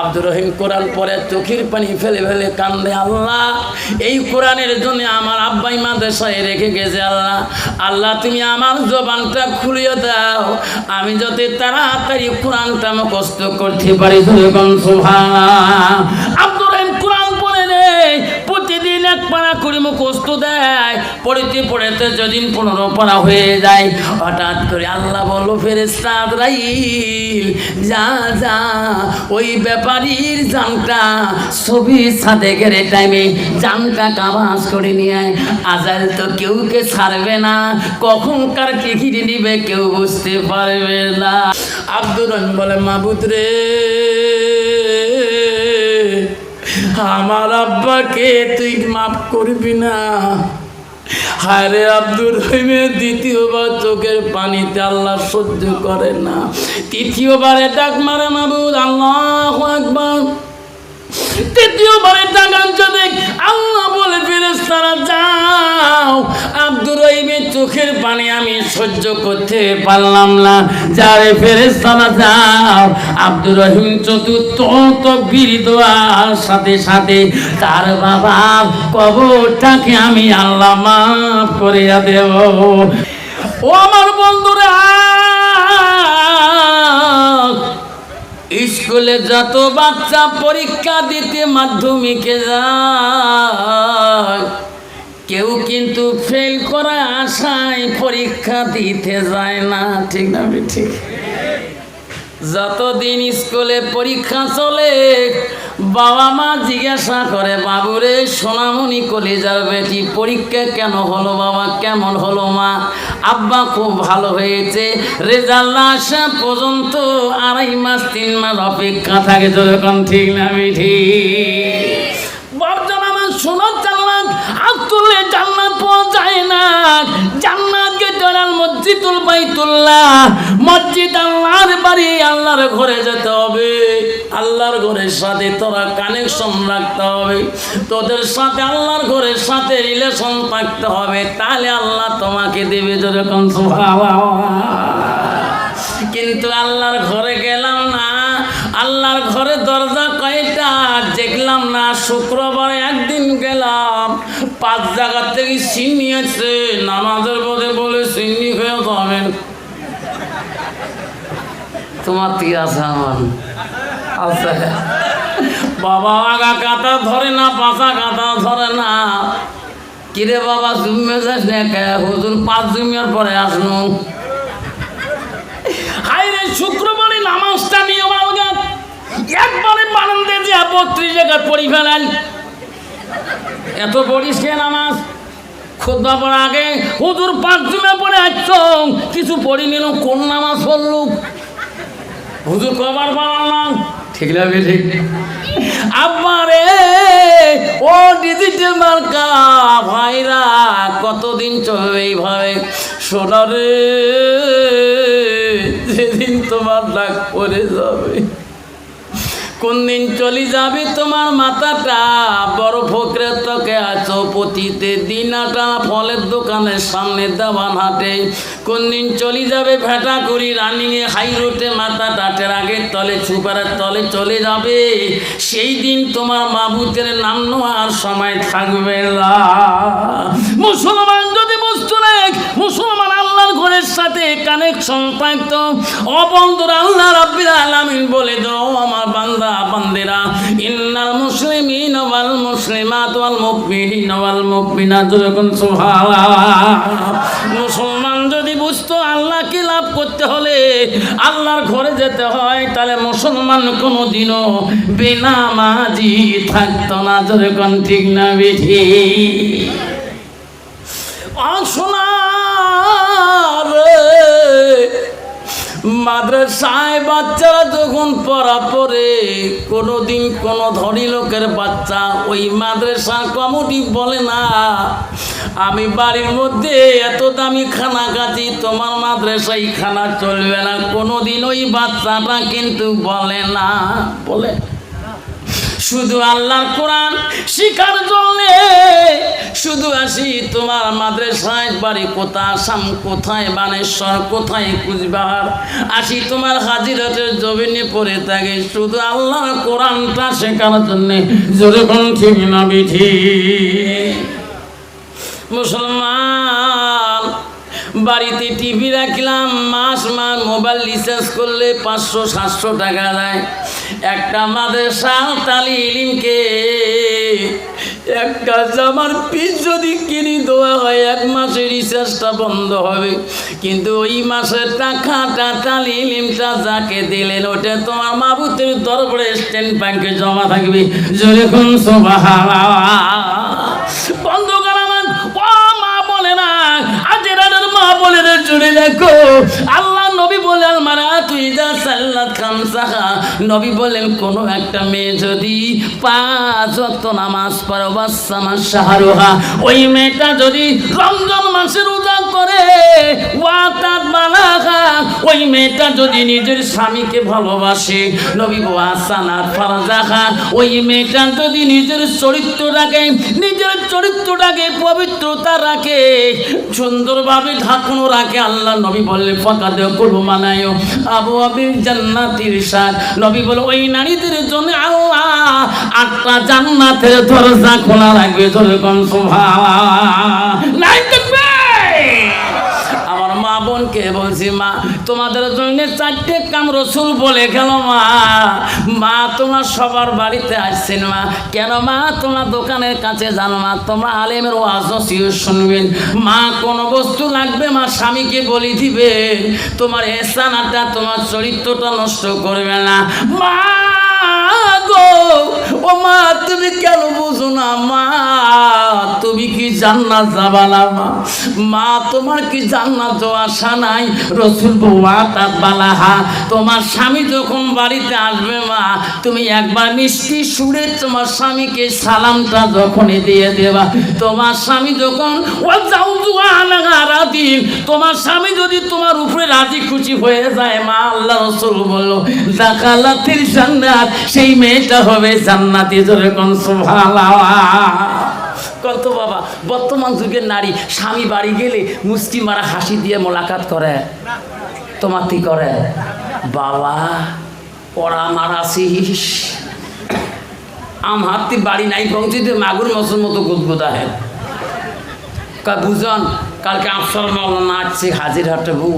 আব্দুর রহিম কোরআন পরে চোখের পানি ফেলে ফেলে কান্দে, আল্লাহ, এই কোরআনের জন্য আমার আব্বাই মাদেশায় রেখে গেছে, আল্লাহ। আল্লাহ, তুমি আমার জবানটা খুলিয়ে দাও। আমি যাতে তাড়াতাড়ি কোরআনটা মুখস্থ করতে পারি। সুবহান পাড়া করে মুখস্থ দেয়। পড়িতে পড়েতে যেদিন পনেরো পাড়া হয়ে যায়, হঠাৎ করে আল্লাহ বলল ফেরেস্তা রাইল যা যা, ওই ব্যাপারীর জানটা। ছবি সাদেকের টাইমে জানটা কাবাস করে নিয়ে। আজাল তো কেউ কে ছাড়বে না, কখনকার কে ঘিরে নিবে কেউ বুঝতে পারবে না। আব্দুর বলে, মাবুদ রে। আমার আব্বাকে তুই মাফ করবি না। হায়রে আব্দুর রহিমের দ্বিতীয়বার চোখের পানিতে আল্লাহ সহ্য করে না। তৃতীয়বার ডাক মারে মাবুদ, আল্লাহ একবার তৃতীয়বারে আল্লাহ বলে ফেরেস্তারা যাও। আব্দুর রহিমের চোখের পানি আমি সহ্য করতে পারলাম না। যারে ফেরেস্তারা যাও। আব্দুর রহিম চতুর্থ সাথে সাথে তার বাবা কবরটাকে আমি আল্লাহ মাফ করে দেব। ও আমার বন্ধুরা স্কুলে যত বাচ্চা পরীক্ষা দিতে মাধ্যমিকে যায়, কেউ কিন্তু ফেল করা আশায় পরীক্ষা দিতে যায় না। ঠিক না ঠিক যতদিন স্কুলে পরীক্ষা চলে, বাবা মা জিজ্ঞাসা করে, বাবুরে, সোনামণি কলেজার বেটি, পরীক্ষা কেন হলো বাবা? কেমন হলো মা? আব্বা খুব ভালো হয়েছে। রেজাল্ট আসা পর্যন্ত আড়াই মাস, তিন মাস অপেক্ষা থাকে যখন ঠিক না ঠিক। বর্জন আমার সোনার জান্নাত, আর তুলে জান্নাত পাওয়া যায় না। জান্নাত মসজিদুল বাইতুল্লাহ। মসজিদ আল্লাহর বাড়ি, আল্লাহর ঘরে যেতে হবে। আল্লাহর ঘরের সাথে তোরা কানেকশন রাখতে হবে। তোদের সাথে আল্লাহর ঘরের সাথে রিলেশন থাকতে হবে। তাহলে আল্লাহ তোমাকে দেবে যেরকম কিন্তু আল্লাহর ঘরে গেলাম না। আল্লাহর ঘরে দরজা কয়টা? দেখলাম না, শুক্রবার একদিন গেলাম। পাঁচ জায়গা থেকে চিনি নিয়েছে নামাজের পথে বলে চিনি হয়ে যাবে। তোমার কি আছে আমার। আছে। বাবা আগা কাতা ধরে না, পাশা কাতা ধরে না। কিরে বাবা জুমে যাস না হুজুর পাঁচ জুমিয়ার পরে আসনু। হাই শুক্রবারে নামাজটা নিয়ে বাবা একবারে বারান্দে যে বত্রিশ জায়গা পড়ি ফেলেন এত পড়িস কে নামাজ? খুদবা পড়া আগে। হুজুর পাঁচ জুমে পড়ে আসছ কিছু পড়ি নিল কোন নামাজ পড়লু? হুজুর কবার বানালাম? ঠিক লাগবে ঠিক আব্বারে, ও ডিজিটাল মার্কা, ভাইরা, কতদিন চলবে এইভাবে? সোনা রে যেদিন তোমার ডাক পড়ে যাবে। কোন দিন চলে যাবে তোমার মাথাটা? বড় ফকরের তোকে আছো পতিতে। দিনাটা ফলের দোকানের সামনে দেওয়ান হাটে। কোন দিন চলে যাবে ভেটা করি রানিংয়ে, হাই রোডে মাথা টাটের আগে তলে সুপারের তলে চলে যাবে। সেই দিন তোমার মাবুতের নাম নেওয়ার সময় থাকবে না। মুসলমান বুঝতো মুসলমান আল্লাহর ঘরের সাথে কানেকশন থাকতো। অবন্ধুর আল্লাহ রাব্বিল আলামিন বলে, দাও আমার বান্দা, বান্দেরা, ইন্নাল মুসলিমিন ওয়াল মুসলিমাত ওয়াল মুমিনিন ওয়াল মুমিনাত। যখন মুসলমান যদি বুঝতো আল্লাহকে লাভ করতে হলে, আল্লাহর ঘরে যেতে হয়, তাহলে মুসলমান কোনোদিনও বেনামাজি থাকতো না। যখন ঠিক না মাদ্রাসায় বাচ্চারা যখন পড়া পড়ে, কোনোদিন কোনো ধনী লোকের বাচ্চা ওই মাদ্রাসা কমিটি বলে না। আমি বাড়ির মধ্যে এত দামি খানা খাচ্ছি, তোমার মাদ্রাসায় খানা চলবে না কোনো দিন ওই বাচ্চাটা কিন্তু বলে না। বলে শুধু আল্লাহর কোরআন শিকার জন্য। শুধু আসি তোমার মাদ্রাসায়, বাড়ি কোথা আসাম কোথায়, বানেশ্বর কোথায়, কুচবিহার। আসি তোমার হাজিরাতের জমিনে পড়ে থাকে। শুধু আল্লাহর কোরআনটা শেখার জন্যে। জোরে কোন ঠিক না, বিধি? মুসলমান বাড়িতে টিভি রাখলাম, মাস মাস মোবাইল রিচার্জ করলে পাঁচশো, সাতশো টাকা দেয়। একটা মাদ্রাসা তালি ইলিমকে একটা জামার পিস যদি কিনি দেওয়া হয় এক মাসের রিচার্জটা বন্ধ হবে। কিন্তু ওই মাসের টাকাটা তালি ইলিমটা যাকে দিলেন, ওটা তোমার মাবুতের দরবারে স্টেট ব্যাংকে জমা থাকবে। যেরকম সোভা বন্ধ রাতের মা বলে রে জুড়ে দেখো আল্লাহ নবী বলেন মারা, তুই যা সাল্লাত খামসাহা নবী বলেন কোন একটা মেয়ে যদি পাঁচ ওয়াক্ত নামাজ পড়ে বাসামা ওই মেয়েটা যদি রমজান মাসে রোজা করে ওই মেয়েটা যদি নিজের স্বামীকে ভালোবাসে, নবী ওয়াসানাত ফারজাহা ওই মেয়েটা যদি নিজের চরিত্র রাখে নিজের চরিত্রটাকে পবিত্রতা রাখে, সুন্দরভাবে ঢাকুনো রাখে, আল্লাহ নবী বললে ফাঁকাতে করব মানায়। আবু আবির জান্নাতির সাথ নবী বলে, ওই নারীদের জন্য আল্লাহ আটটা জান্নাতের দরজা খোলা লাগবে ধরে কম শোভা আমার মা বোনকে বলছি, মা তোমাদের জন্য চারটে কাম রসুল বলে গেল মা। মা, তোমার সবার বাড়িতে আসছেন মা। কেন মা? তোমার দোকানের কাছে জানো মা। তোমরা আলেমের ওয়াজও শুনবেন। মা, কোনো বস্তু লাগবে মা? স্বামীকে বলি দিবে তোমার এসানাটা তোমার চরিত্রটা নষ্ট করবে না। মা! গো, ও মা, তুমি কেন বুঝো না, মা? তুমি কি জান্নাত যাবা না, মা? মা, তোমার কি জান্নাত আশা নাই? রসুল বৌমা তার বালাহা তোমার স্বামী যখন বাড়িতে আসবে, মা, তুমি একবার মিষ্টি সুরে তোমার স্বামীকে সালামটা যখনই দিয়ে দেবা। তোমার স্বামী যখন ও যাও দিন। তোমার স্বামী যদি তোমার উপরে রাজি খুশি হয়ে যায়, মা, আল্লাহ রসুল বলল জাকালাতির জান্নাত। সেই মেয়েটা হবে জান্নাতি জোরে কোন কত বাবা, বর্তমান যুগের নারী স্বামী বাড়ি গেলে মুষ্টি মারা হাসি দিয়ে মোলাকাত করে। তোমার কি করে? বাবা, পড়া মারাছিস আমার তুই বাড়ি নাই পৌঁছিতে মাগুর মসুর মতো গুদগুদা হ্যাঁ কা বুঝন, কালকে আফসর মাওলানা আসছে হাজির হাটে বউ।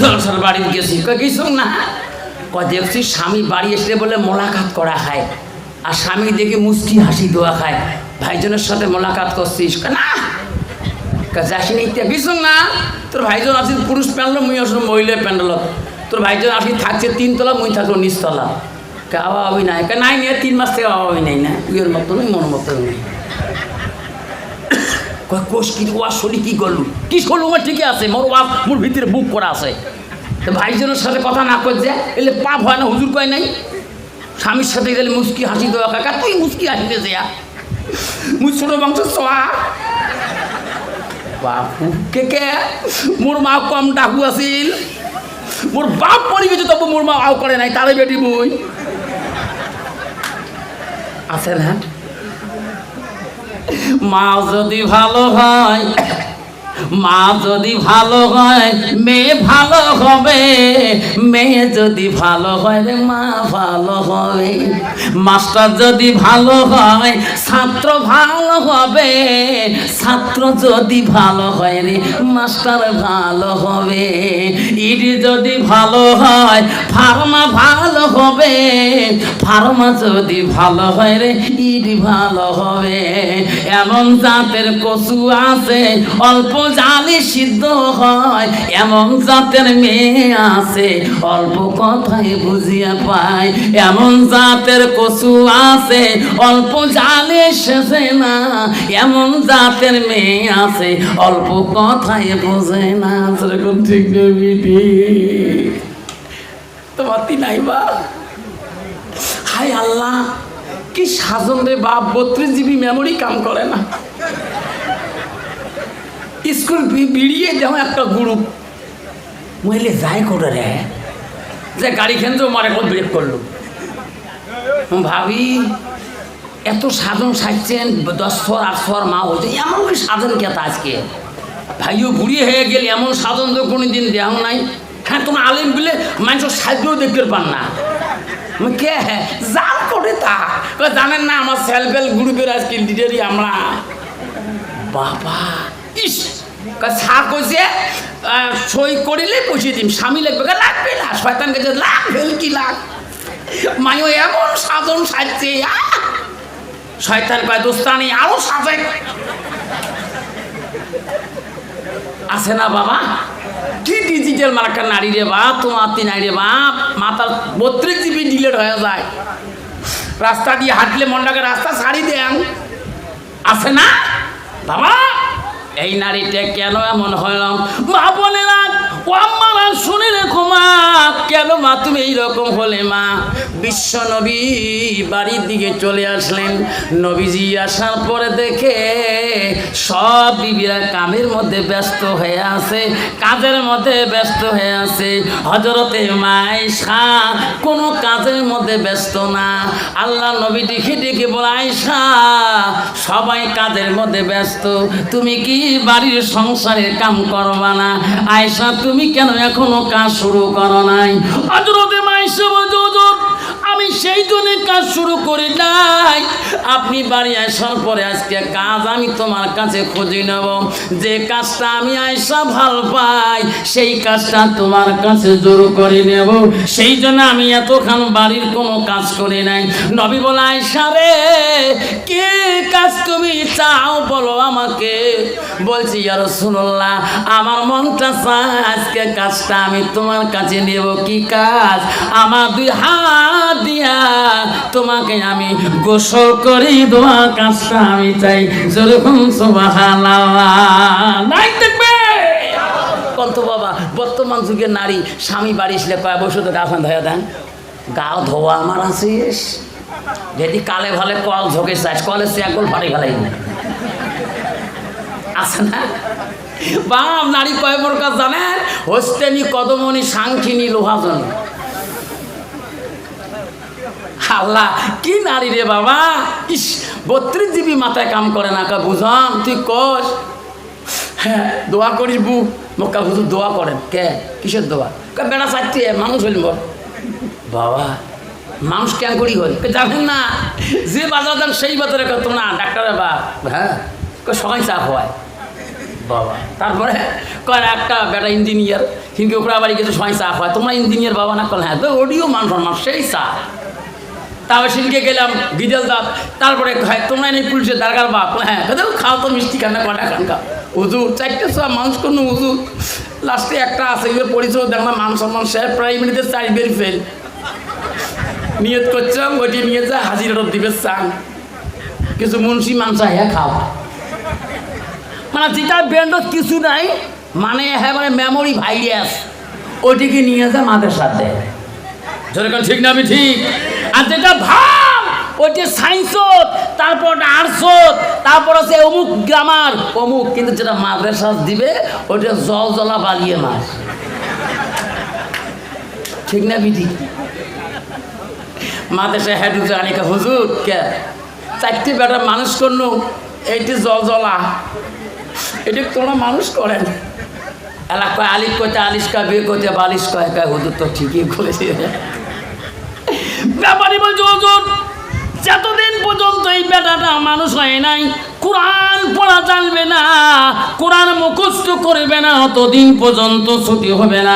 জলসার বাড়ি গেছি। কয়, কিছু না। দেখছি স্বামী বাড়ি এসে বলে মোলাকাত করা খায় আর স্বামী দেখে মুষ্টি হাসি দোয়া খায়। ভাইজনের সাথে মোলাকাত করছিস? না। কয় যাসিনি ইত্যা না। তোর ভাইজন আছে, পুরুষ প্যান্ডল, মুই আসলে মহিলা প্যান্ডল। তোর ভাইজন আসি, থাকছে তিনতলা, মুই থাকল নিচতলা। কে আওয়া নাই। কে, নাই নিয়ে তিন মাস থেকে আওয়া নাই না। উইয়ের মতো নই, মনের মতো নেই। কোষ কি ওয়া শরীর কি করলু? কি করলু আমার ঠিকই আছে, মোর ওয়া মোর ভিতরে বুক করা আছে। ভাইজনের সাথে কথা না করছে এলে পাপ হয় না, হুজুর কয় নাই? স্বামীর সাথে গেলে মুস্কি হাসি দেওয়া কাকা, তুই মুস্কি হাসিতে যা। মুই সোয়া। বাপু, কে কে? মোর মা কম ডাকু আছিল। মোর বাপ পড়ি গেছে, তবু মোর মা আও করে নাই, তারে বেটি মুই। আছে না? মা যদি ভালো হয় মা যদি ভালো হয়, মেয়ে ভালো হবে। মেয়ে যদি ভালো হয় রে মা, ভালো হবে। মাস্টার যদি ভালো হয়, ছাত্র ভালো হবে। ছাত্র যদি ভালো হয় রে, মাস্টার ভালো হবে। ইট যদি ভালো হয়, ফার্মা ভালো হবে। ফার্মা যদি ভালো হয় রে, ইট ভালো হবে। এমন জাতের কচু আছে, অল্প জালে সিদ্ধ হয়, এমন জাতের মেয়ে আছে, অল্প কথায় বুঝিয়া পায়। এমন জাতের কচু আছে, অল্প জালে শেষে না। এমন জাতের মেয়ে আছে, অল্প কথায় বোঝে না। সেরকম ঠিক তোমার তি নাই বা আল্লাহ, কি সাজন রে বাপ বত্রিশ জিবি মেমোরি কাম করে না। স্কুল বিড়িয়ে যেমন একটা গ্রুপ মহিলে যাই করে রে? যে গাড়ি খেলতে মারে কোন ব্রেক করল। ভাবি, এত সাধন সাজছেন, দশ ফর আট ফর মা হচ্ছে এমন কি সাধন কেতা আজকে? ভাইও বুড়ি হয়ে গেলে এমন সাধন তো কোনো দিন দেহ নাই। হ্যাঁ তোমার আলিম বিলে মানুষ সাহায্যও দেখতে পান না। কে জান করে তা? জানেন না, আমার সেলফ হেল্প গ্রুপের আজকে লিডারই আমরা। বাবা ইস স্যার কইছে সই করিলে পৌঁছে দিম। স্বামী লাগবে লাগবে না, শয়তান কাছে লাখ ফেল কি লাখ মায়ও এমন সাধন সাজছে! শয়তান কয় দোস্তানি আরও সাজে আছে না বাবা? কি ডিজিটাল মার্কার নারী রে বাপ, তোমার তিন নারী রে বাপ মাথার বত্রিশ জিবি ডিলেট হয়ে যায়। রাস্তা দিয়ে হাঁটলে মনটাকে রাস্তা ছাড়ি দেন। আছে না? বাবা এই নারীটা কেন এমন হইলাম মা না ও শুনে রেখো, মা। কেন মা, তুমি এইরকম হলে, মা? বিশ্ব নবী বাড়ির দিকে চলে আসলেন। নবীজি আসার পরে দেখে সব বিবিরা কামের মধ্যে ব্যস্ত হয়ে আছে, কাজের মধ্যে ব্যস্ত হয়ে আছে। হজরতে মাইশা কোনো কাজের মধ্যে ব্যস্ত না। আল্লাহ নবী দেখে দেখে বলে আয়সা সবাই কাজের মধ্যে ব্যস্ত। তুমি কি বাড়ির সংসারের কাম করবা না? আয়সা তুমি কেন এখনও কাজ শুরু করো নাই? হজরতে মাইশা বলছে "হুজুর, আমি সেই জন্য কাজ শুরু করি নাই। আপনি বাড়ি আসার পরে আজকে কাজ আমি তোমার কাছে খুঁজে নেব। যে কাজটা আমি আয়সা ভালো পাই, সেই কাজটা তোমার কাছে জোর করে নেব। সেই জন্য আমি এতক্ষণ বাড়ির কোনো কাজ করি নাই। নবী বলে আয়সা রে, কে কাজ তুমি চাও বলো আমাকে। বলছি আর শুনল্লাহ আমার মনটা চায় আজকে কাজটা আমি তোমার কাছে নেব। কি কাজ? আমার দুই হাত দিয়া তোমাকে আমি গোসল করি, দোয়া কাজটা আমি চাই। যেরকম কন্ত বাবা, বর্তমান যুগের নারী, স্বামী বাড়ি আসলে কয়, বসে তো গাফান ধয়া দেন। গাও ধোয়া আমার আছিস? যদি কালে ভালে কল ঝোঁকে চাস কলে সে একল ফাড়ি ফেলাই আছে না? বাপ, নারী কয় প্রকার জানেন? হস্তেনি, কদমনি, সাংখিনী, লোহাজনী। আল্লাহ কি নারী রে বাবা? ইস, বত্রিশ জিবি মাথায় কাম করে না কা বুঝাম তুই কস। হ্যাঁ দোয়া করিস বু। মক্কা হুজুর দোয়া করেন। কে? কিসের দোয়া? কে বেড়া চারটি মানুষ হইল বাবা, মানুষ কেন করি হল? যাবেন না? যে বাজার যান সেই বাজারে কত না ডাক্তারের বাপ। হ্যাঁ সবাই চা হয় বাবা, তারপরে কয় একটা বেটা ইঞ্জিনিয়ার কিন্তু ওপরা বাড়ি গেছে, সবাই চা হয় তোমরা ইঞ্জিনিয়ার বাবা না, কল হ্যাঁ তো ওডিও মান সম্মান, সেই চা। সেদিকে গেলাম, বিদেল দাঁত, তারপরে তোমরা নেই পুলিশের দারগার বাপ হ্যাঁ। কেউ খাও তো মিষ্টি খানা কটা খান, খাও। হুজুর, চারটে সব মানুষ কোনো হুজুর। লাস্টে একটা আছে, এগুলো পরিচয় দেখলাম, মান সম্মান শেয়ার প্রাইমারিতে চার বের ফেল। নিয়ত করছিলাম ওইটি নিয়ে যা, হাজির দিবে, চান। কিছু মুন্সি মানসা হ্যাঁ খাওয়া মানে যেটা ব্র্যান্ডত কিছু নাই মানে হ্যাঁ মানে মেমোরি ভাইরাস ওইটিকে নিয়ে যা মাদের সাথে যেরকম ঠিক না, আমি ঠিক? আর যেটা ভাব ওইটা সায়েন্সত তারপর আর্টসত তারপর আছে অমুক গ্রামার অমুক, কিন্তু যেটা মাদ্রাসা দিবে, ওইটা জল জলা বালিয়ে মাছ ঠিক না, বিধি? মাদ্রাসা হেড আনিকা হুজুর, কে? চারটি বেটা মানুষ করল, এইটি জল জলা এটা তোমরা মানুষ করেন। এলাকায় আলিক কইতে আলিশ কয়, বিয়ে করতে বালিশ কয় কয় হুজুর তো ঠিকই বলেছে। ব্যাপারী বলছে যতদিন পর্যন্ত এই বেটাটা মানুষ হয় নাই কোরআন পড়া জানবে না, কোরআন মুখস্থ করবে না, অতদিন পর্যন্ত ছুটি হবে না।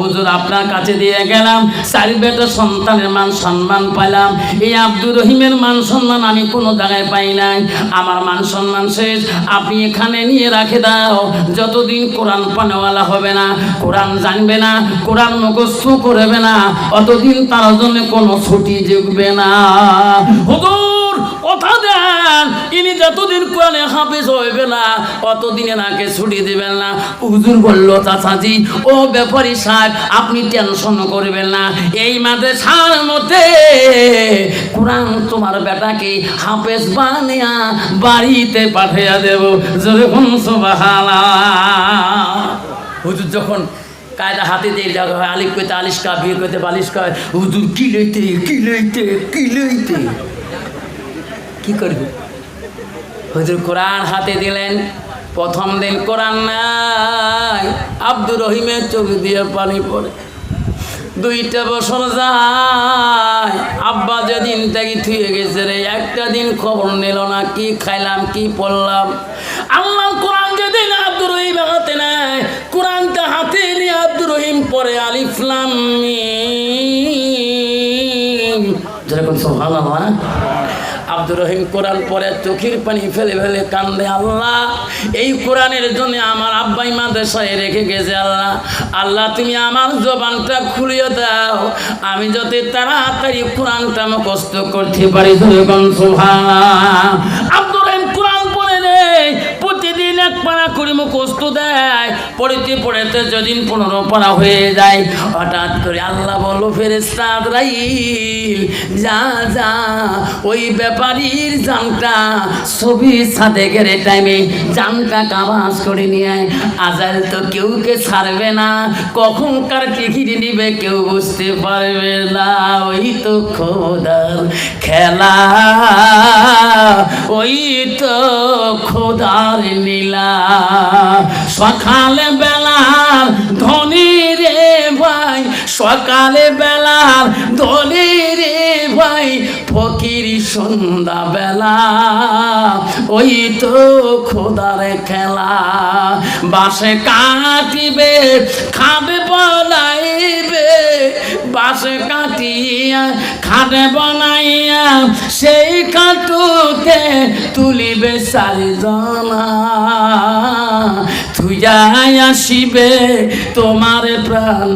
হুজুর, আপনার কাছে দিয়ে গেলাম চার বেটা সন্তানের মান সম্মান পাইলাম। এই আব্দুর রহিমের মান সম্মান আমি কোনো জায়গায় পাই নাই। আমার মান সম্মান শেষ, আপনি এখানে নিয়ে রাখে দাও। যতদিন কোরআন পানেওয়ালা হবে না, কোরআন জানবে না, কোরআন মুখস্থ করবে না, অতদিন তার জন্য কোনো ছুটি জুগবে না। হুজুর কথা দেন। ইনি যতদিন কোরআনে হাফেজ হইবে না, অতদিনে নাকে ছুটি দিবেন না। হুজুর বলল, চাচাজি, ও ব্যাপারী সাহেব, আপনি টেনশন করবেন না। এই মাদ্রাসার মধ্যে কোরআন তোমার বেটাকে হাফেজ বানিয়া বাড়িতে পাঠিয়ে দেব। সুবহানাল্লাহ। হুজুর যখন কায়দা হাতে দিয়ে দেখা হয়, আলিফ কইতে আলিশ কা বিয়ে কইতে বালিশ কয় হুজুর, কি লইতে কি লইতে কি লইতে? কি করবে? হুজুর কোরআন হাতে দিলেন, প্রথম দিন কোরআন নাই, আব্দুর রহিমের চোখ দিয়ে পানি পড়ে। দুইটা বছর যায়, আব্বা যেদিন থেকে থুয়ে গেছে রে, একটা দিন খবর নিল না, কি খাইলাম, কি পড়লাম। আল্লাহ কোরআন যেদিন আব্দুর রহিম হাতে নেয়, কোরআনটা হাতে নিয়ে আব্দুর রহিম পরে আলিফলাম যেরকম সোহান আব্দুর রহিম কোরআন পরে চোখের পানি ফেলে ফেলে কান্দে, আল্লাহ, এই কোরআনের জন্য আমার আব্বাই মাদ্রাসায় রেখে গেছে, আল্লাহ। আল্লাহ, তুমি আমার জবানটা খুলিয়ে দাও। আমি যদি তাড়াতাড়ি কোরআনটা মুখস্থ করতে পারি আব্দুর রহিম কোরআন প্রতিদিন এক পাড়া করে মুখস্থ দেয়, পড়িতে পড়েতে যেদিন পনেরো পাড়া হয়ে যায়, হঠাৎ করে আল্লাহ বলো ফেরেস্তাদ রাইল যা যা, ওই ব্যাপারীর জানটা। ছবি ছাদে গেলে টাইমে জানটা কাবাস করে নিয়ে। আজাল তো কেউ কে ছাড়বে না, কখনকার টিকিট নিবে কেউ বুঝতে পারবে না। ওই তো খোদার খেলা, ওই তো খোদার নীলা। সকালে বেলার ধনী রে ভাই, সকালে বেলার ধনী রে ভাই, ফকির সন্ধ্যা বেলা। ওই তো খোদার খেলা। বাসে কাটিবে, খাবে বলাইবে বাসে কাটিয়া খাটে বনাইয়া, সেই কাটুকে তুলিবে চারিজনা তুই আসিবে তোমার প্রাণ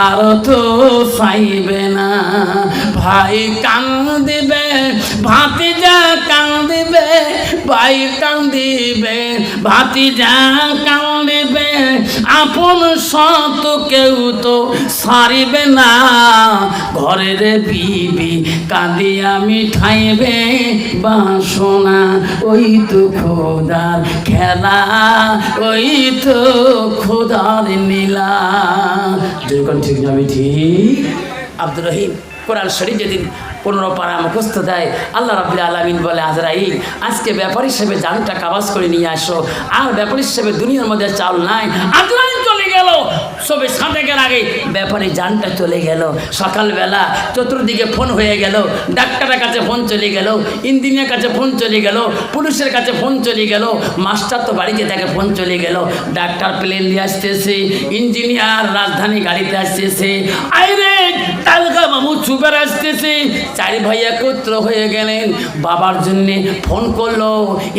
আর তো চাইবে না। ভাই কান্দিবে ভাতিজা কান্দিবে ভাই কান্দিবে, ভাতিজা কান্দিবে, আপন সত কেউ তো সারিবে না। ঘরের বিবি কাঁদিয়া মিঠাইবে, বাসনা ওই তো খোদার খেলা, ওই তো খোদার নীলা। যখন ঠিক আমি ঠিক? আব্দুর রহিম। কোরআন শরীফ যেদিন পনেরো পাড়া মুখস্থ দেয়, আল্লাহ রাবুল আলমিন বলে, আজরাইল, আজকে ব্যাপার হিসেবে জানটা কাবাজ করে নিয়ে আসো। আর ব্যাপার হিসেবে দুনিয়ার মধ্যে চাল নাই। আজরাইল চলে গেল। সবে সাঁতেকের আগে। ব্যাপারে জানটা চলে গেল। সকালবেলা চতুর্দিকে ফোন হয়ে গেল। ডাক্তারের কাছে ফোন চলে গেল। ইঞ্জিনিয়ার কাছে ফোন চলে গেল। পুলিশের কাছে ফোন চলে গেল। মাস্টার তো বাড়িতে তাকে ফোন চলে গেল। ডাক্তার প্লেন দিয়ে আসতেছে। ইঞ্জিনিয়ার রাজধানী গাড়িতে আসতেছে। আইরে তালকা বাবু চুপের আসতেছে। চারি ভাই একত্র হয়ে গেলেন। বাবার জন্যে ফোন করল।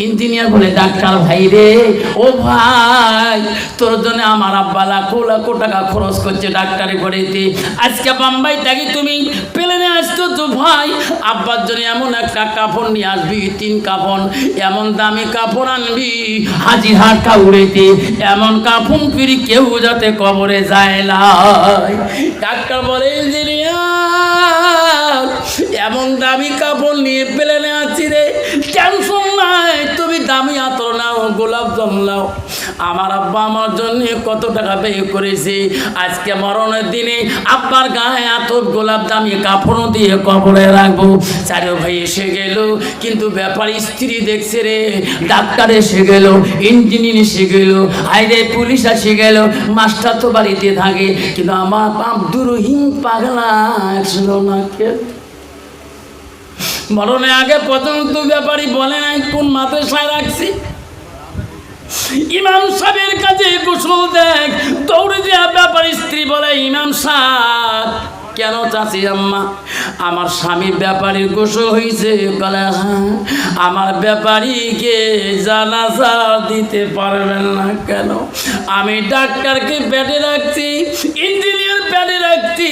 ইঞ্জিনিয়ার বলে, ডাক্তার ভাই রে, ও ভাই, তোর জন্য আমার আব্বা লাখো লাখো টাকা খরচ করছে ডাক্তারি পড়েতে আজকে বাম্বাই থাকি তুমি প্লেনে আসতো তো ভাই। আব্বার জন্য এমন একটা কাপড় নিয়ে আসবি, তিন কাপড় এমন দামি কাপড় আনবি, হাজির হাট কাউড়েতে এমন কাপড় ফিরি কেউ যাতে কবরে যায় না ডাক্তার বলে, ইঞ্জিনিয়ার, এমন দামি কাপড় নিয়ে প্লেনে আছি রে। টেনশন নাই তুমি দামি আতর নাও, গোলাপ জল নাও। আমার আব্বা আমার জন্য কত টাকা ব্যয় করেছে। আজকে মরণের দিনে আব্বার গায়ে আতর, গোলাপ দামি কাপড় দিয়ে কবরে রাখব। চারো ভাই এসে গেল, কিন্তু ব্যাপার স্ত্রী দেখছে রে, ডাক্তার এসে গেল, ইঞ্জিনিয়ার এসে গেল হাইরে পুলিশ এসে গেল, মাস্টার তো বাড়িতে থাকে। কিন্তু আমার আব্দুর রহিম পাগলা ছিল না কেউ মরণে আগে পর্যন্ত ব্যাপারী বলে নাই, কোন মাদ্রাসায় রাখছি? ইমাম সাহেবের কাছে গোসল দেখ, দৌড়ে দেওয়া ব্যাপার স্ত্রী বলে, ইমাম সাহেব, কেন চাচি আম্মা? আমার স্বামী ব্যাপারীর গোসল হয়েছে বলে হ্যাঁ আমার ব্যাপারীকে জানাজা দিতে পারবেন না কেন? আমি ডাক্তারকে পেটে রাখছি, ইঞ্জিনিয়ার পেটে রাখছি,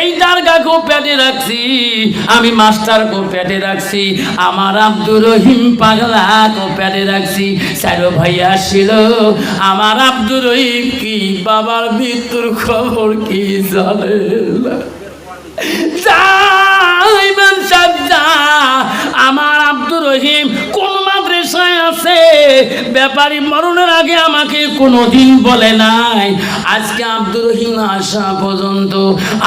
এই দারগাকেও পেটে রাখছি, আমি মাস্টারকেও পেটে রাখছি, আমার আব্দুর রহিম পাগলাকেও পেটে রাখছি। স্যারো ভাইয়া ছিল, আমার আব্দুর রহিম কি বাবার মৃত্যুর খবর কি জানে আমার আব্দুর রহিম কোন মাদ্রাসায় আছে। ব্যাপারী মরণের আগে আমাকে কোনোদিন বলে নাই। আজকে আব্দুর রহিম আসা পর্যন্ত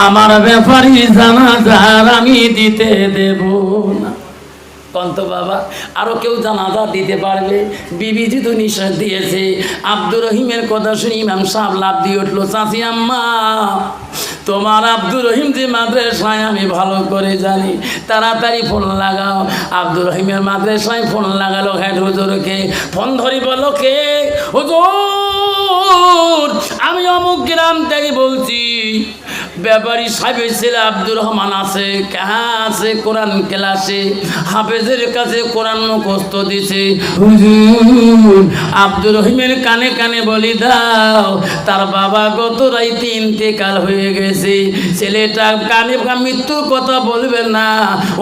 আমার ব্যাপারী জানাজার আমি দিতে দেব না। কন্ত বাবা আরও কেউ জানাজা দিতে পারবে? বিবিজি তো নিষেধ দিয়েছে। আব্দুর রহিমের কথা শুনে ইমাম সাহেব লাভ দিয়ে উঠল, চাচি আম্মা তোমার আব্দুর রহিম যে মাদ্রাসায় আমি ভালো করে জানি, তাড়াতাড়ি ফোন লাগাও। আব্দুর রহিমের মাদ্রাসায় ফোন লাগালো হ্যাঁ হুজুরকে। ফোন ধরি বলো কে হুজুর! আমি অমুক গ্রাম থেকে বলছি, ব্যাপারী সাহেবের ছেলে আব্দুর রহমান আছে হ্যাঁ আছে, কোরআন ক্লাসে, হাফেজের কাছে কোরআন মুখস্থ দিছে। হুজুর, আব্দুর রহিমের কানে কানে বলি দাও, তার বাবা গত রাইতে ইন্তেকাল হয়ে গেছে। ছেলেটা কানে মৃত্যুর কথা বলবে না,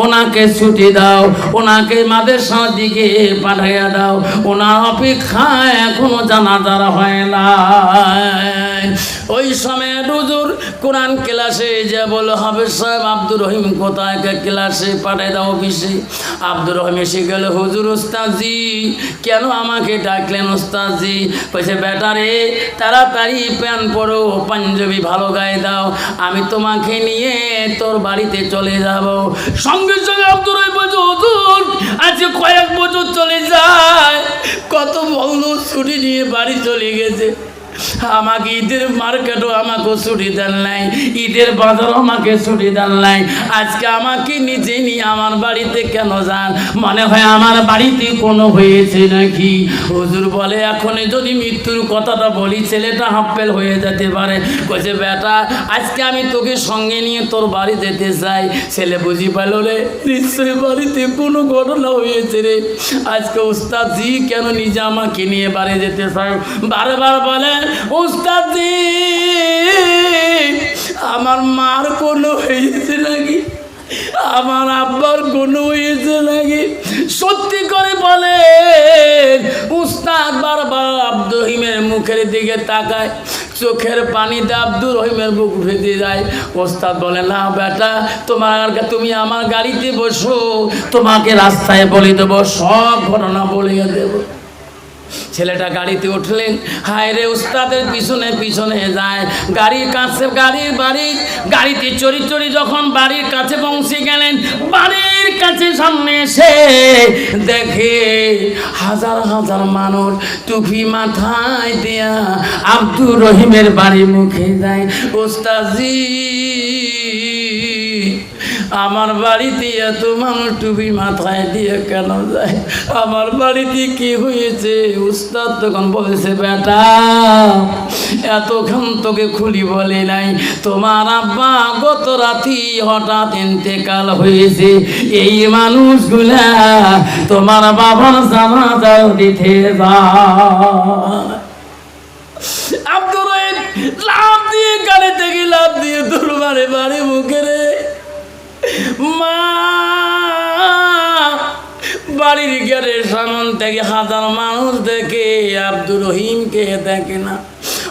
ওনাকে ছুটি দাও, ওনাকে মাদ্রাসার দিকে পাঠাইয়া দাও। ওনার অপেক্ষায় এখনও জানা যারা হয় না। ওই সময় হুজুর কোরআন ক্লাসে যে বলো হাফেজ সাহেব, আব্দুর রহিম কোথায়? ক্লাসে পাঠাই দাও অফিসে। আব্দুর রহিম এসে গেল, হুজুর ওস্তাজি কেন আমাকে ডাকলেন ওস্তাজি কইছে বেটারে তাড়াতাড়ি প্যান পরো, পাঞ্জাবি ভালো গায়ে দাও। আমি তোমাকে নিয়ে তোর বাড়িতে চলে যাব। সঙ্গে সঙ্গে আব্দুর রহিম বলছে, হুজুর আজকে কয়েক বছর চলে যায়। কত বন্ধু ছুটি নিয়ে বাড়ি চলে গেছে। আমাকে ঈদের মার্কেটও আমাকে ছুটি দেন নাই। ঈদের বাজারও আমাকে ছুটি দেন নাই। আজকে আমাকে নিজে নিয়ে আমার বাড়িতে কেন যান? মনে হয় আমার বাড়িতে কোনো হয়েছে নাকি? হুজুর বলে, এখনই যদি মৃত্যুর কথাটা বলি, ছেলেটা হাফেল হয়ে যেতে পারে। কইছে, বেটা, আজকে আমি তোকে সঙ্গে নিয়ে তোর বাড়ি যেতে চাই। ছেলে বুঝি পেল রে নিশ্চয়ই বাড়িতে কোনো ঘটনা হয়েছে রে। আজকে উস্তাদ জি কেন নিজে আমাকে নিয়ে বাড়ি যেতে চাই বারবার বলে উস্তাদ, আমার মার কোনো হয়েছে নাকি? আমার আব্বার কোনো হয়েছে নাকি? সত্যি করে বলে উস্তাদ বারবার আব্দুর রহিমের মুখের দিকে তাকায়, চোখের পানিতে আব্দুর রহিমের বুক ভেজে যায়। ওস্তাদ বলে, না বেটা, তোমার তুমি আমার গাড়িতে বসো, তোমাকে রাস্তায় বলে দেবো, সব ঘটনা বলে দেবো। ছেলেটা গাড়িতে উঠলেন, হায় রে উস্তাদের পিছনে পিছনে যায়। গাড়ির কাছে গাড়ির বাড়ি গাড়িতে চড়ি চড়ি যখন বাড়ির কাছে পৌঁছে গেলেন, বাড়ির কাছে সামনে এসে দেখে হাজার হাজার মানুষ টুপি মাথায় দেয়া আব্দুর রহিমের বাড়ির মুখে যায়। ওস্তাজি আমার বাড়িতে এত মানুষ টুপি মাথায় দিয়ে কেন যায়? আমার বাড়িতে কি হয়েছে? উস্তাদ তখন বলেছে, বেটা, এতক্ষণ তোকে খুলি বলে নাই। তোমার আব্বা গত রাতি হঠাৎ ইন্তেকাল হয়েছে। এই মানুষগুলা তোমার বাবার জানাজাও দিতে যায়। আব্দুর লাভ দিয়ে গাড়ি থেকে লাভ দিয়ে তোর বাড়ি বাড়ি মুখে রে। বাড়ির গেটের সামন থেকে হাজার মানুষ দেখে আব্দুর রহিমকে দেখে না।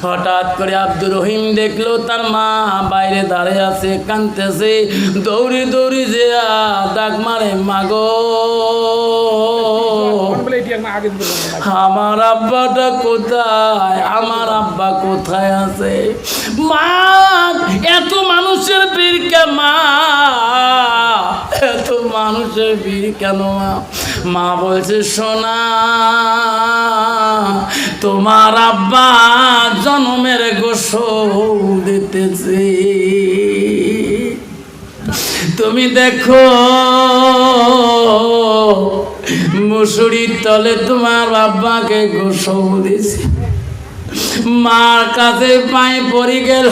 হঠাৎ করে আব্দুর রহিম দেখল তার মা বাইরে দাঁড়িয়ে আছে কানতেছে দৌড়ি দৌড়ি যে ডাক মারে, মাগো। আমার আব্বাটা কোথায়? আমার আব্বা কোথায় আছে? মা এত মানুষের কেন মা? এত মানুষের ভিড় কেন মা? মা বলছে, সোনা, তোমার আব্বা জন্মের গোসল দিতেছে। তুমি দেখো, মুসুরির তলে তোমার আব্বাকে গোসল দিছে মার কাছে পায়ে পড়ে গেল।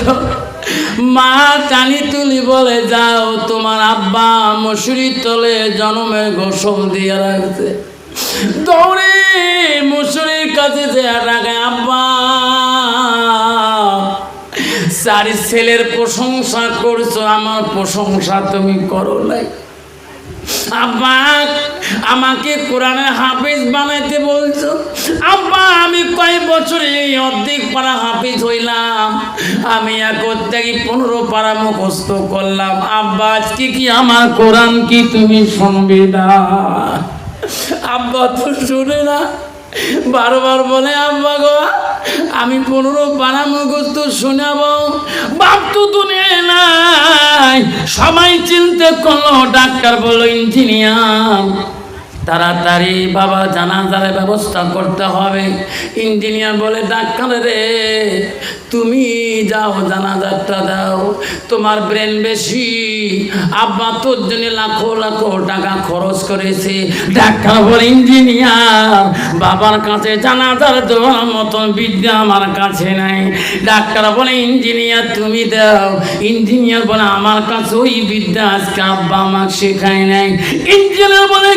মা কানি তুলি বলে, যাও, তোমার আব্বা মুসুরির তলে জন্মের গোসল দিয়ে রাখছে। দৌড়ে মুসুরির কাছে যে আব্বা চারি ছেলের প্রশংসা করছ, আমার প্রশংসা তুমি করো নাই। আব্বা, আমাকে কোরআনের হাফিজ বানাইতে বলছো? আব্বা, আমি কয় বছরে এই অর্ধেক পাড়া হাফিজ হইলাম? আমি এখন থেকে পনেরো পাড়া মুখস্থ করলাম। আব্বা, আজকে কি আমার কোরআন কি তুমি শুনবে না? আব্বা তো শুনে না। বারবার বলে আব্বা গো, আমি পনেরো পাড়া মুখস্থ শোনাবো। বাপ তো দুনিয়ায় নাই। সবাই চিনতে করল, ডাক্তার বলো ইঞ্জিনিয়ার। তাড়াতাড়ি বাবা জানাজার ব্যবস্থা করতে হবে। ইঞ্জিনিয়ার বলে, ডাক্তার রে, তুমি যাও জানাজারটা দাও। তোমার ব্রেন বেশি। আব্বা তোর জন্য লাখো লাখো টাকা খরচ করেছে। ডাক্তার বলে, ইঞ্জিনিয়ার, বাবার কাছে জানাজার দেওয়ার মতন বিদ্যা আমার কাছে নাই। ডাক্তার বলে, ইঞ্জিনিয়ার, তুমি দাও। ইঞ্জিনিয়ার বলে, আমার কাছে ওই বিদ্যা আজকে আব্বা আমাকে শেখায় নাই। ইঞ্জিনিয়ার বলে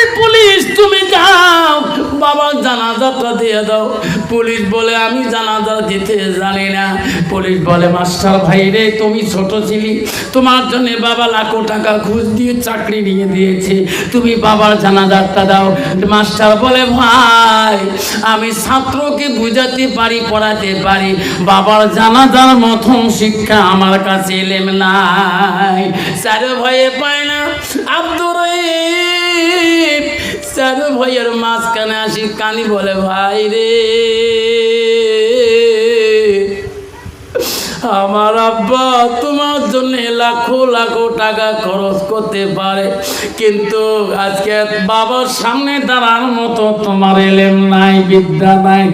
রাই পুলিশ, তুমি যাও। বাবার জানাজাটা দিয়ে দাও। পুলিশ বলে, আমি জানাজা দিতে জানি না। পুলিশ বলে, মাস্টার ভাই রে, তুমি ছোট ছিলি। তোমার জন্য বাবা লাখো টাকা ঘুষ দিয়ে চাকরি নিয়ে দিয়েছে। তুমি বাবার জানাজারটা দাও। মাস্টার বলে, ভাই, আমি ছাত্রকে বুঝাতে পারি, পড়াতে পারি। বাবার জানাজার মতন শিক্ষা আমার কাছে এলেম নাই। স্যার, ভয়ে পায় না। আব্দুর স্যার ভয়ের মাঝখানে আসি কানি বলে, ভাই রে, আমার আব্বা তোমার জন্য লাখো লাখো টাকা খরচ করতে পারে, কিন্তু আজকে বাবার সামনে দাঁড়ার মতো তোমার এলেম নাই, বিদ্যা নাই।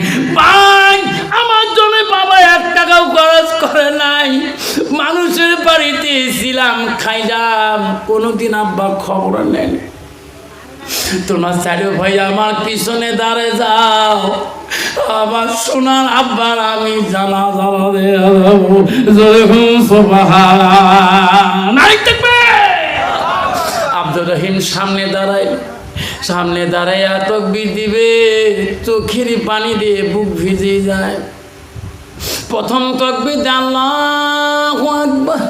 আমার জন্য বাবা এক টাকাও খরচ করে নাই। মানুষের বাড়িতে ছিলাম, খাইলাম, কোনোদিন আব্বা খবর নেন তোমার চারু ভাই আমার পিছনে দাঁড়ে যাও। আমার সোনার আব্বার আমি জানা জানা আব্দুর রহিম সামনে দাঁড়ায়। সামনে দাঁড়ায় তকবির দিবে। চোখের পানি দিয়ে বুক ভিজে যায়। প্রথম তকবির আল্লাহ আকবার।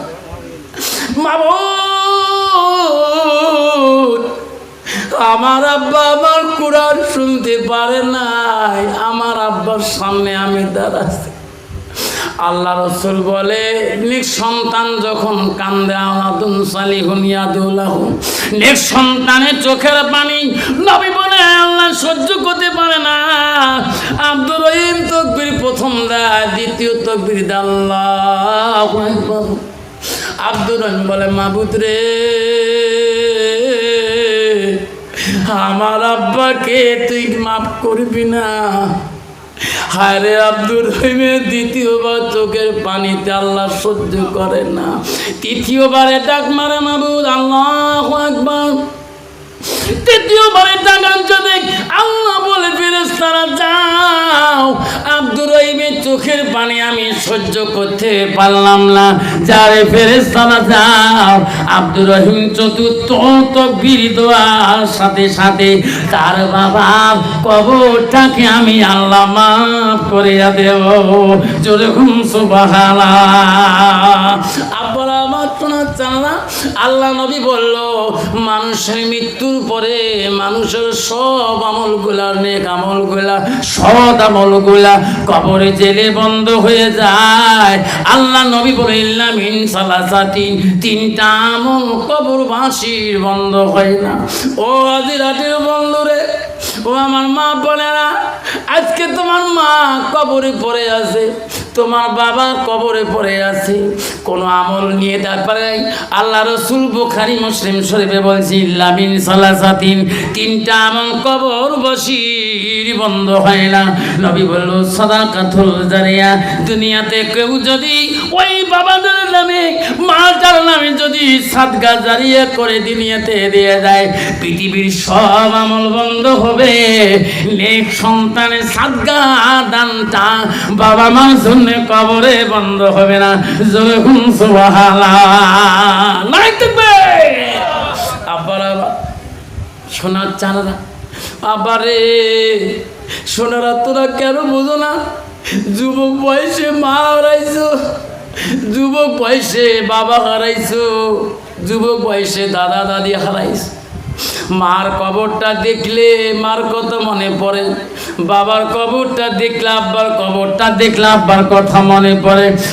আমার আব্বা আমার কোরআন শুনতে পারে নাই। আমার আব্বার সামনে আমি দাঁড়াচ্ছি। আল্লাহ রসুল বলে, নিক সন্তান যখন কান্দে আলাদুন ইয়াদুল্লাহু নিক সন্তানের চোখের পানি নবী বলে, আল্লাহ সহ্য করতে পারে না। আব্দুর রহিম তকবির প্রথম দেয়, দ্বিতীয় তকবির দেয়, আল্লাহ আব্দুর রহিম বলে, মাবুদ রে আমার আব্বাকে তুই মাফ করবি না। হায়রে আব্দুর রহিমের দ্বিতীয়বার চোখের পানিতে আল্লাহ সহ্য করে না। তৃতীয়বারে ডাক মারে মাবুদ, আল্লাহ একবার তৃতীয়বারে ডাকান দেখ, আল্লাহ বলে পানি আমি সহ্য করতে পারলাম না। যারে ফেরেস্তারা যাও, আব্দুর রহিম চতুর্থ তকবির দোয়ার সাথে সাথে তার বাবা কবরটাকে আমি আল্লাহ মাফ করিয়া দেব। যেরকম সুবাহালা আব্বার আমার শোনার চালা আল্লাহ নবী বলল, মানুষের মৃত্যুর পরে মানুষের সব আমলগুলা, নেক আমলগুলা, সৎ আমলগুলা কবরে জেলে বন্ধ হয়ে যায়। আল্লাহ নবী বলে ইল্লা মিন সালাসাতিন তিনটা আমল কবরবাসীর বন্ধ হয় না। ও আজিরাটের বন্ধুরে, ও আমার মা না আজকে তোমার মা কবরে পড়ে আছে। তোমার বাবা কবরে পড়ে আছে। কোনো আমল নিয়ে তারপরে আল্লাহ রসুল বুখারি মুসলিম শরীফে বলছি, লামিন সালাসাতিন, তিনটা আমল কবর বসির বন্ধ হয় না। নবী বলল সদা কাথল জারিয়া, দুনিয়াতে কেউ যদি ওই বাবাদের নামে মাটার নামে যদি সাদগা জারিয়া করে দুনিয়াতে দিয়ে যায়, পৃথিবীর সব আমল বন্ধ হবে। নেক সন্তানের সাদগা দানটা বাবা মার জন্য কবরে বন্ধ হবে না। যখন নাই থাকবে আব্বার সোনার চানারা আবারে সোনারা তোরা কেন বুঝো না? যুবক বয়সে মা হারাইছো। যুবক বয়সে বাবা হারাইছো। যুবক বয়সে দাদা দাদি হারাইছো। মার কবরটা দেখলে মার কত মনে পড়ে? বাবার কবরটা দেখলে আব্বার কবরটা দেখলে আব্বার কথা মনে পড়ে।